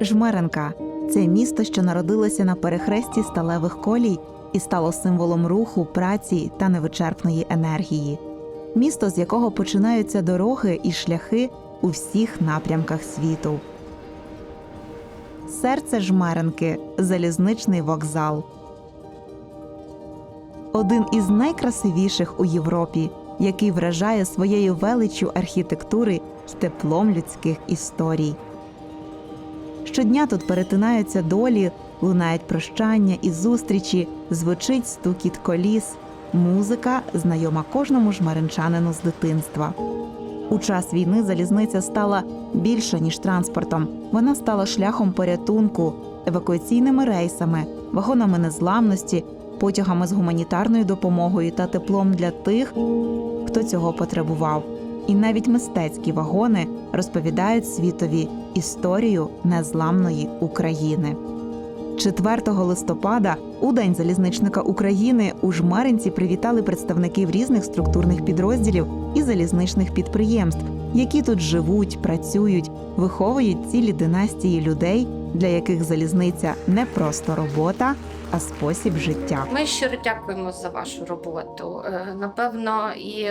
Жмеренка це місто, що народилося на перехресті сталевих колій і стало символом руху, праці та невичерпної енергії. Місто, з якого починаються дороги і шляхи у всіх напрямках світу. Серце Жмеренки залізничний вокзал. Один із найкрасивіших у Європі, який вражає своєю величчю архітектури й теплом людських історій. Щодня тут перетинаються долі, лунають прощання і зустрічі, звучить стукіт коліс, музика, знайома кожному жмеринчанину з дитинства. У час війни залізниця стала більше ніж транспортом. Вона стала шляхом порятунку, евакуаційними рейсами, вагонами незламності, потягами з гуманітарною допомогою та теплом для тих, хто цього потребував. І навіть мистецькі вагони розповідають світові історію незламної України. 4 листопада, у День залізничника України, у Жмеринці привітали представників різних структурних підрозділів і залізничних підприємств, які тут живуть, працюють, виховують цілі династії людей, для яких залізниця не просто робота, а спосіб життя. Ми щиро дякуємо за вашу роботу. Е, Напевно, і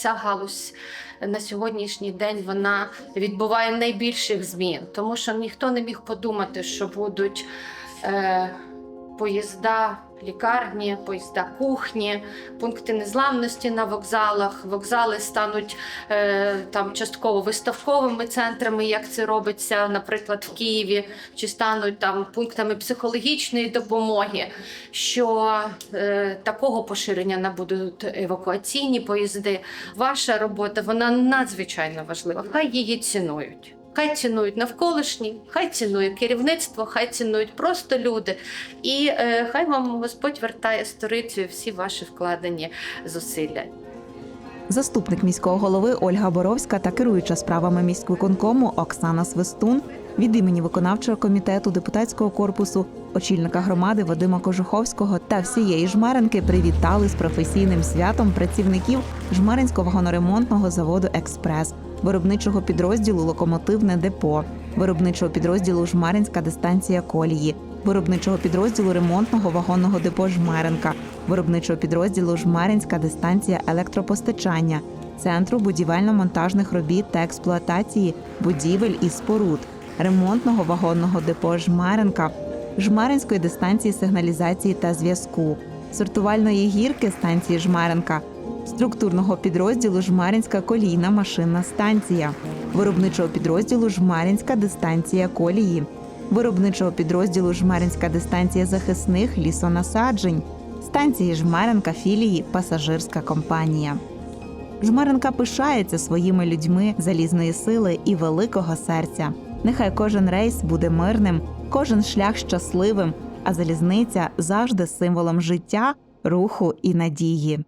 ця галузь на сьогоднішній день вона відбуває найбільших змін, тому що ніхто не міг подумати, що будуть е, поїзда. Лікарні, поїзда кухні, пункти незламності на вокзалах. Вокзали стануть е, там частково виставковими центрами, як це робиться, наприклад, в Києві, чи стануть там пунктами психологічної допомоги. Що е, такого поширення набудуть евакуаційні поїзди. Ваша робота вона надзвичайно важлива. Хай її цінують. Хай цінують навколишні, хай цінує керівництво, хай цінують просто люди. І е, хай вам Господь вертає сторицею всі ваші вкладені зусилля. Заступник міського голови Ольга Боровська та керуюча справами міськвиконкому Оксана Свистун від імені виконавчого комітету депутатського корпусу, очільника громади Вадима Кожуховського та всієї жмеренки привітали з професійним святом працівників жмеринського вагоноремонтного заводу Експрес, виробничого підрозділу Локомотивне депо, виробничого підрозділу Жмеринська дистанція колії, виробничого підрозділу ремонтного вагонного депо Жмеренка, виробничого підрозділу Жмеринська дистанція електропостачання, центру будівельно-монтажних робіт та експлуатації будівель і споруд, ремонтного вагонного депо Жмеренка, Жмеринської дистанції сигналізації та зв'язку, сортувальної гірки станції Жмеренка, структурного підрозділу Жмеринська колійна машинна станція, виробничого підрозділу Жмеринська дистанція колії, виробничого підрозділу Жмеринська дистанція захисних лісонасаджень, станції Жмеренка філії Пасажирська компанія. Жмеренка пишається своїми людьми залізної сили і великого серця. Нехай кожен рейс буде мирним, кожен шлях щасливим, а залізниця завжди символом життя, руху і надії.